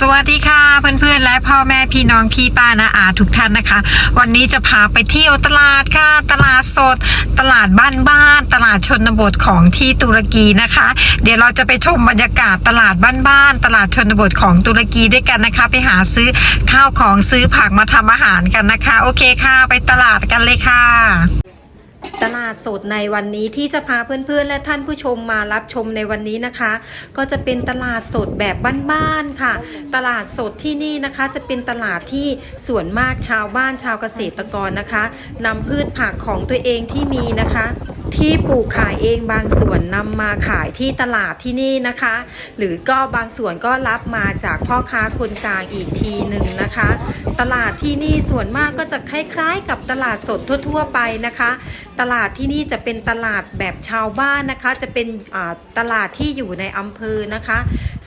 สวัสดีค่ะเพื่อนๆ และพ่อแม่พี่น้องพี่ป้านะอาทุกท่านนะคะ วันนี้จะพาไปเที่ยวตลาดค่ะ ตลาดสด ตลาดบ้านบ้านๆตลาดชนบทของที่ตุรกีนะคะ เดี๋ยวเราจะไปชมบรรยากาศตลาดบ้านบ้านๆตลาดชนบทของตุรกีด้วยกันนะคะ ไปหาซื้อข้าวของซื้อผักมาทำอาหารกันนะคะ โอเคค่ะ ไปตลาดกันเลยค่ะ ตลาดสดในวันนี้ที่จะพาเพื่อนๆ และท่านผู้ชมมารับชมในวันนี้นะคะ ก็จะเป็นตลาดสดแบบบ้านๆค่ะ ตลาดสดที่นี่นะคะ จะเป็นตลาดที่ส่วนมากชาวบ้านชาวเกษตรกรนะคะนำพืชผักของตัวเองที่มีนะคะ ที่ปลูกขายเองบางส่วนนำมาขายที่ตลาดที่นี่นะคะ หรือก็บางส่วนก็รับมาจากพ่อค้าคนกลางอีกทีหนึ่งนะคะ ตลาดที่นี่ส่วนมากก็จะคล้ายๆ กับตลาดสดทั่ว ๆ ไปนะคะ ตลาดที่นี่จะเป็นตลาดแบบชาวบ้านนะคะ จะเป็นตลาดที่อยู่ในอำเภอนะคะ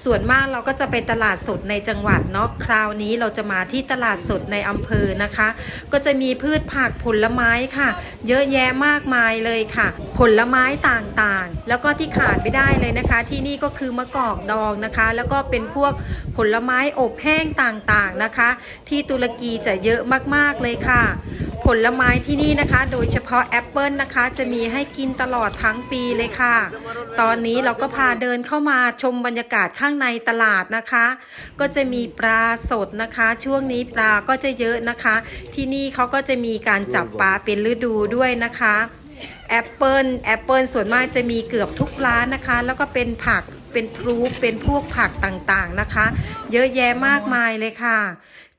ส่วนมากเราก็จะไปตลาดสดในจังหวัดเนาะคราวนี้เราจะมาที่ตลาดสดในอำเภอนะคะ ก็จะมีพืชผักผลไม้ค่ะ เยอะแยะมากมายเลยค่ะ ผลไม้ต่างๆ แล้วก็ที่ขาดไม่ได้เลยนะคะ ที่นี่ก็คือมะกอกดองนะคะ แล้วก็เป็นพวกผลไม้อบแห้งต่างๆนะคะ ที่ตุรกีจะเยอะมากๆเลยค่ะผลไม้ที่นี่นะคะ โดยเฉพาะแอปเปิลนะคะ จะมีให้กินตลอดทั้งปีเลยค่ะ ตอนนี้เราก็พาเดินเข้ามาชมบรรยากาศข้างในตลาดนะคะ ก็จะมีปลาสดนะคะ ช่วงนี้ปลาก็จะเยอะนะคะ ที่นี่เขาก็จะมีการจับปลาเป็นฤดูด้วยนะคะแอปเปิลแอปเปิลส่วนมากจะมีเกือบทุกร้านนะคะ แล้วก็เป็นผัก เป็นทรูปเป็นพวกผักต่างๆนะคะ เยอะแยะมากมายเลยค่ะ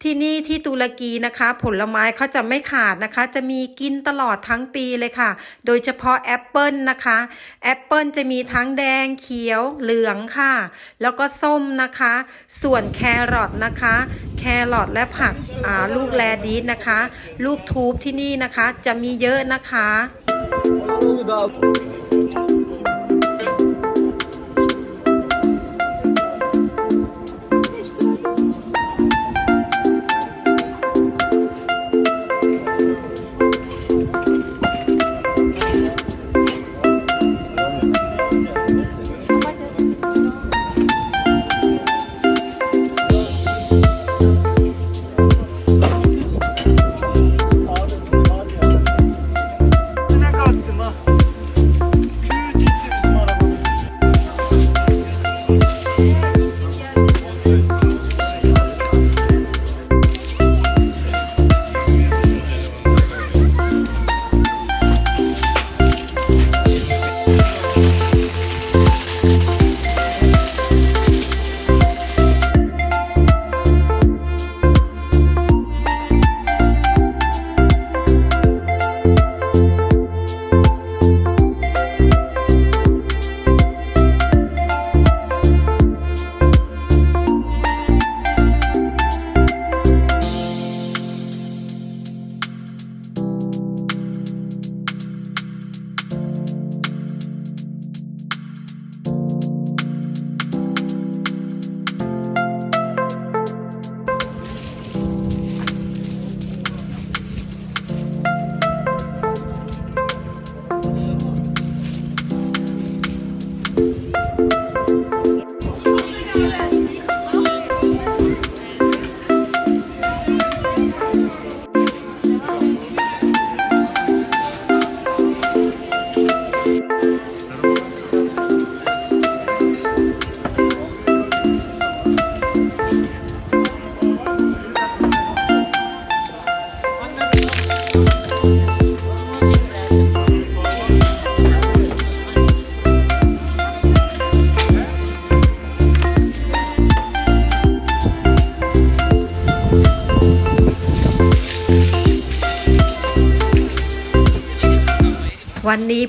ที่นี่ที่ตุรกีนะคะ ผลไม้เขาจะไม่ขาดนะคะ จะมีกินตลอดทั้งปีเลยค่ะ โดยเฉพาะแอปเปิลนะคะแอปเปิลจะมีทั้งแดงเขียวเหลืองค่ะ แล้วก็ส้มนะคะ ส่วนแครอทนะคะ แครอทและผักอ่าลูกแรดีสนะคะ ลูกทูบที่นี่นะคะจะมีเยอะนะคะ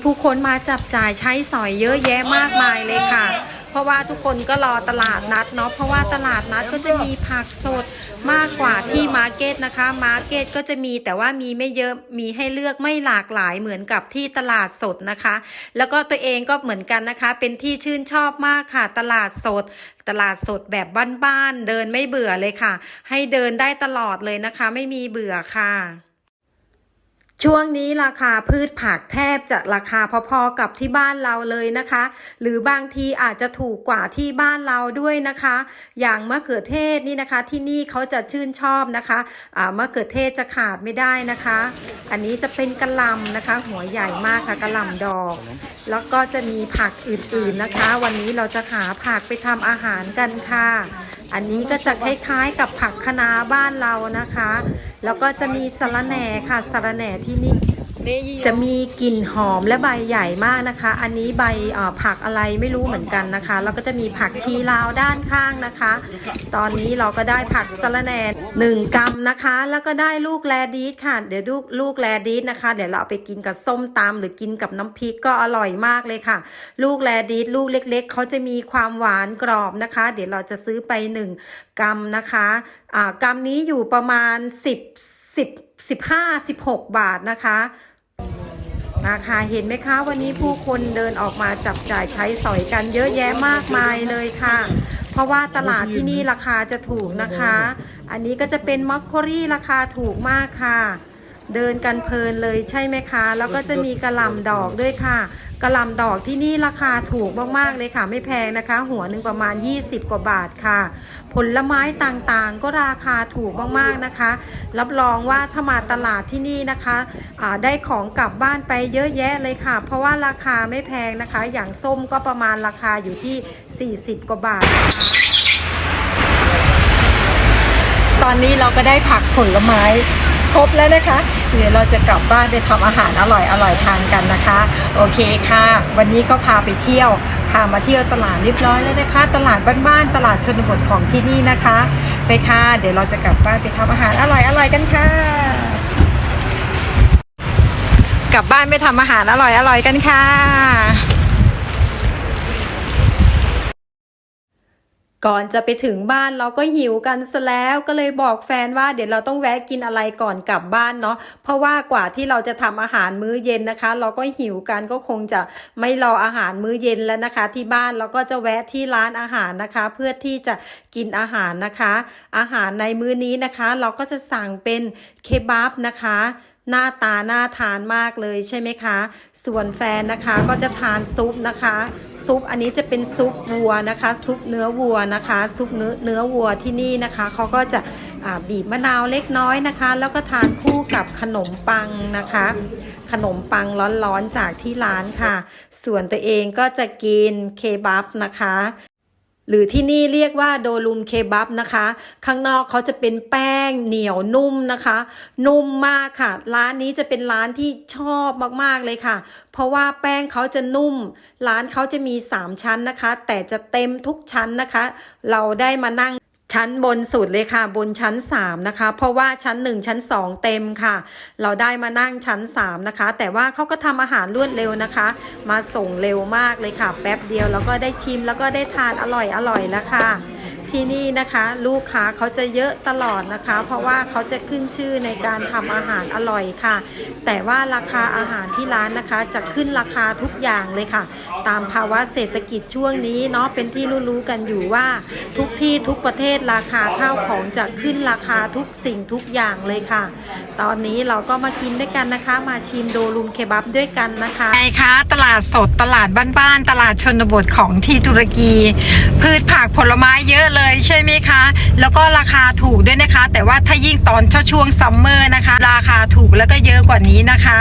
ผู้คนมาจับจ่ายใช้สอยเยอะแยะมากมายเลยค่ะ เพราะว่าทุกคนก็รอตลาดนัดเนาะเพราะว่าตลาดนัดก็จะมีผักสดมากกว่าที่มาร์เก็ตนะคะมาร์เก็ตก็จะมีแต่ว่ามีไม่เยอะมีให้เลือกไม่หลากหลายเหมือนกับที่ตลาดสดนะคะ แล้วก็ตัวเองก็เหมือนกันนะคะ เป็นที่ชื่นชอบมากค่ะ ตลาดสดตลาดสดแบบบ้านๆเดินไม่เบื่อเลยค่ะ ให้เดินได้ตลอดเลยนะคะ ไม่มีเบื่อค่ะ ช่วงนี้ราคาพืชผักแทบจะราคาพอๆกับที่บ้านเราเลยนะคะ หรือบางทีอาจจะถูกกว่าที่บ้านเราด้วยนะคะ อย่างมะเขือเทศนี่นะคะ ที่นี่เขาจะชื่นชอบนะคะอ่ามะเขือเทศจะขาดไม่ได้นะคะ อันนี้จะเป็นกระลำนะคะ หัวใหญ่มากค่ะกระลำดอก แล้วก็จะมีผักอื่นๆนะคะ วันนี้เราจะหาผักไปทำอาหารกันค่ะ อันนี้ก็จะคล้ายๆกับผักคะน้าบ้านเรานะคะ แล้วก็จะมีสะระแหน่ค่ะสะระแหน่ที่นี่จะมีกลิ่นหอมและใบใหญ่มากนะคะ อันนี้ใบผักอะไรไม่รู้เหมือนกันนะคะ แล้วก็จะมีผักชีลาวด้านข้างนะคะ ตอนนี้เราก็ได้ผักสะระแหน่หนึ่งกรัมนะคะ แล้วก็ได้ลูกแลดีสค่ะ เดี๋ยวลูกลูกแลดีสนะคะ เดี๋ยวเราเอาไปกินกับส้มตำหรือกินกับน้ำพริกก็อร่อยมากเลยค่ะ ลูกแลดีสลูกเล็ก ๆเขาจะมีความหวานกรอบนะคะ เดี๋ยวเราจะซื้อไปหนึ่งกรรมนะคะอ่ากรรมนี้อยู่ประมาณ 10 10 15 16 บาทนะคะนะคะเห็นไหมคะวันนี้ผู้คนเดินออกมาจับจ่ายใช้สอยกันเยอะแยะมากมายเลยค่ะ เพราะว่าตลาดที่นี่ราคาจะถูกนะคะ อันนี้ก็จะเป็นมอคโครี่ราคาถูกมากค่ะ เดินกันเพลินเลยใช่ไหมคะ แล้วก็จะมีกระหล่ำดอกด้วยค่ะกระหล่ำดอกที่นี่ราคาถูกมากๆเลยค่ะ ไม่แพงนะคะ หัวหนึ่งประมาณ 20 กว่าบาทค่ะ ผลไม้ต่างๆก็ราคาถูกมากๆนะคะ รับรองว่าถ้ามาตลาดที่นี่นะคะอ่าได้ของกลับบ้านไปเยอะแยะเลยค่ะ เพราะว่าราคาไม่แพงนะคะ อย่างส้มก็ประมาณราคาอยู่ที่ 40 กว่าบาทตอนนี้เราก็ได้ผักผลไม้ ครบแล้วนะคะ เดี๋ยวเราจะกลับบ้านไปทำอาหารอร่อยอร่อยทานกันนะคะ โอเคค่ะ วันนี้ก็พาไปเที่ยว พามาเที่ยวตลาดเรียบร้อยแล้วนะคะ ตลาดบ้านๆตลาดชนบทของที่นี่นะคะ ไปค่ะ เดี๋ยวเราจะกลับบ้านไปทำอาหารอร่อยอร่อยกันค่ะ กลับบ้านไปทำอาหารอร่อยอร่อยกันค่ะ ก่อนจะไปถึงบ้านเราก็หิวกันซะแล้วก็เลยบอกแฟนว่าเดี๋ยวเราต้องแวะกินอะไรก่อนกลับบ้านเนาะเพราะว่ากว่าที่เราจะทำอาหารมื้อเย็นนะคะ เราก็หิวกันก็คงจะไม่รออาหารมื้อเย็นแล้วนะคะ ที่บ้านเราก็จะแวะที่ร้านอาหารนะคะ เพื่อที่จะกินอาหารนะคะ อาหารในมื้อนี้นะคะ เราก็จะสั่งเป็นเคบับนะคะ หน้าตาน่าทานมากเลยใช่ไหมคะ ส่วนแฟนนะคะก็จะทานซุปนะคะ ซุปอันนี้จะเป็นซุปวัวนะคะ ซุปเนื้อวัวนะคะ ซุปเนื้อเนื้อวัวที่นี่นะคะเขาก็จะบีบมะนาวเล็กน้อยนะคะ แล้วก็ทานคู่กับขนมปังนะคะ ขนมปังร้อนๆจากที่ร้านค่ะ ส่วนตัวเองก็จะกินเคบับนะคะ หรือที่นี่เรียกว่าโดลุมเคบับนะคะ ข้างนอกเขาจะเป็นแป้งเหนียวนุ่มนะคะ นุ่มมากค่ะ ร้านนี้จะเป็นร้านที่ชอบมากๆเลยค่ะ เพราะว่าแป้งเขาจะนุ่ม ร้านเขาจะมี 3 ชั้นนะคะ แต่จะเต็มทุกชั้นนะคะ เราได้มานั่ง ชั้นบนสุดเลยค่ะ บนชั้น 3 นะคะ เพราะว่าชั้น 1 ชั้น 2 เต็มค่ะ เราได้มานั่งชั้น 3 นะคะ แต่ว่าเขาก็ทำอาหารรวดเร็วนะคะ มาส่งเร็วมากเลยค่ะ แป๊บเดียวแล้วก็ได้ชิมแล้วก็ได้ทานอร่อยอร่อยแล้วค่ะ ที่นี่นะคะ ลูกค้าเขาจะเยอะตลอดนะคะ เพราะว่าเขาจะขึ้นชื่อในการทำอาหารอร่อยค่ะ แต่ว่าราคาอาหารที่ร้านนะคะ จะขึ้นราคาทุกอย่างเลยค่ะ ตามภาวะเศรษฐกิจช่วงนี้เนาะเป็นที่รู้ๆกันอยู่ว่า ทุกที่ทุกประเทศราคาข้าวของจะขึ้นราคาทุกสิ่งทุกอย่างเลยค่ะ ตอนนี้เราก็มากินด้วยกันนะคะ มาชิมโดลุมเคบับด้วยกันนะคะไงคะตลาดสดตลาดบ้านๆตลาดชนบทของที่ตุรกี พืชผักผลไม้เยอะเลยใช่ไหมคะ แล้วก็ราคาถูกด้วยนะคะ แต่ว่าถ้ายิ่งตอนช่วงซัมเมอร์นะคะ ราคาถูกแล้วก็เยอะกว่านี้นะคะ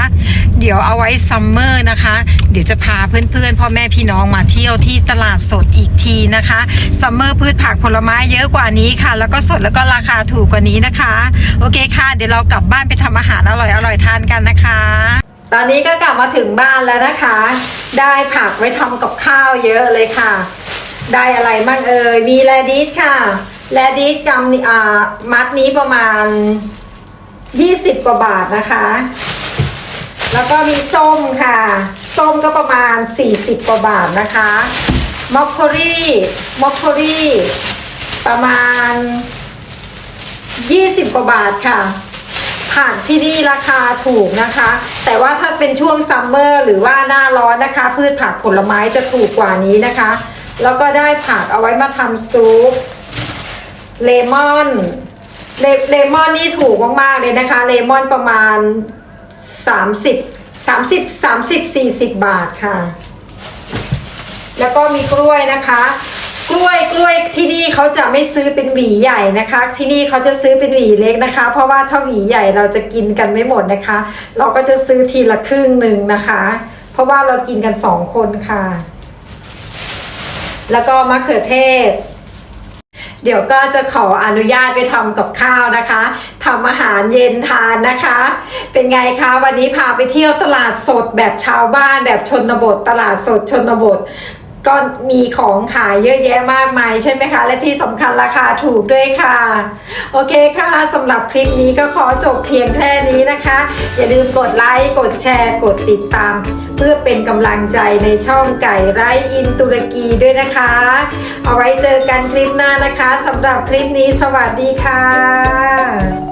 เดี๋ยวเอาไว้ซัมเมอร์นะคะ เดี๋ยวจะพาเพื่อนๆพ่อแม่พี่น้องมาเที่ยวที่ตลาดสดอีกทีนะคะซัมเมอร์พืชผักผลไม้เยอะกว่านี้ค่ะ แล้วก็สดแล้วก็ราคาถูกกว่านี้นะคะ โอเคค่ะ เดี๋ยวเรากลับบ้านไปทำอาหารอร่อยๆทานกันนะคะ ตอนนี้ก็กลับมาถึงบ้านแล้วนะคะ ได้ผักไว้ทำกับข้าวเยอะเลยค่ะ ได้อะไรบ้างเอ่ยมีแรดิสค่ะแรดิสกำอ่ามัดนี้ประมาณ 20 กว่าบาทนะคะ แล้วก็มีส้มค่ะ ส้มก็ประมาณ 40 กว่าบาทนะคะมอคโครี่มอคโครี่ประมาณ 20 กว่าบาทค่ะผักที่นี่ราคาถูกนะคะ แต่ว่าถ้าเป็นช่วงซัมเมอร์หรือว่าหน้าร้อนนะคะ พืชผักผลไม้จะถูกกว่านี้นะคะ แล้วก็ได้ผักเอาไว้มาทำซุปเลมอนเลเลมอนนี่ถูกมากๆเลยนะคะ เลมอนประมาณ 30 30 30 40 บาทค่ะ แล้วก็มีกล้วยนะคะ กล้วยกล้วยที่นี่เขาจะไม่ซื้อเป็นหวีใหญ่นะคะ ที่นี่เขาจะซื้อเป็นหวีเล็กนะคะ เพราะว่าถ้าหวีใหญ่เราจะกินกันไม่หมดนะคะ เราก็จะซื้อทีละครึ่งหนึ่งนะคะ เพราะว่าเรากินกันสองคนค่ะ แล้วก็มะเขือเทศ เดี๋ยวก็จะขออนุญาตไปทำกับข้าวนะคะทำอาหารเย็นทานนะคะ เป็นไงคะวันนี้พาไปเที่ยวตลาดสดแบบชาวบ้านแบบชนบท ตลาดสดชนบท ก็มีของขายเยอะแยะมากมายใช่ไหมคะ และที่สำคัญราคาถูกด้วยค่ะ โอเคค่ะสำหรับคลิปนี้ก็ขอจบเพียงแค่นี้นะคะ อย่าลืมกดไลค์กดแชร์ กดติดตาม เพื่อเป็นกำลังใจในช่องไก่ไร่อินตุรกีด้วยนะคะ เอาไว้เจอกันคลิปหน้านะคะสำหรับคลิปนี้สวัสดีค่ะ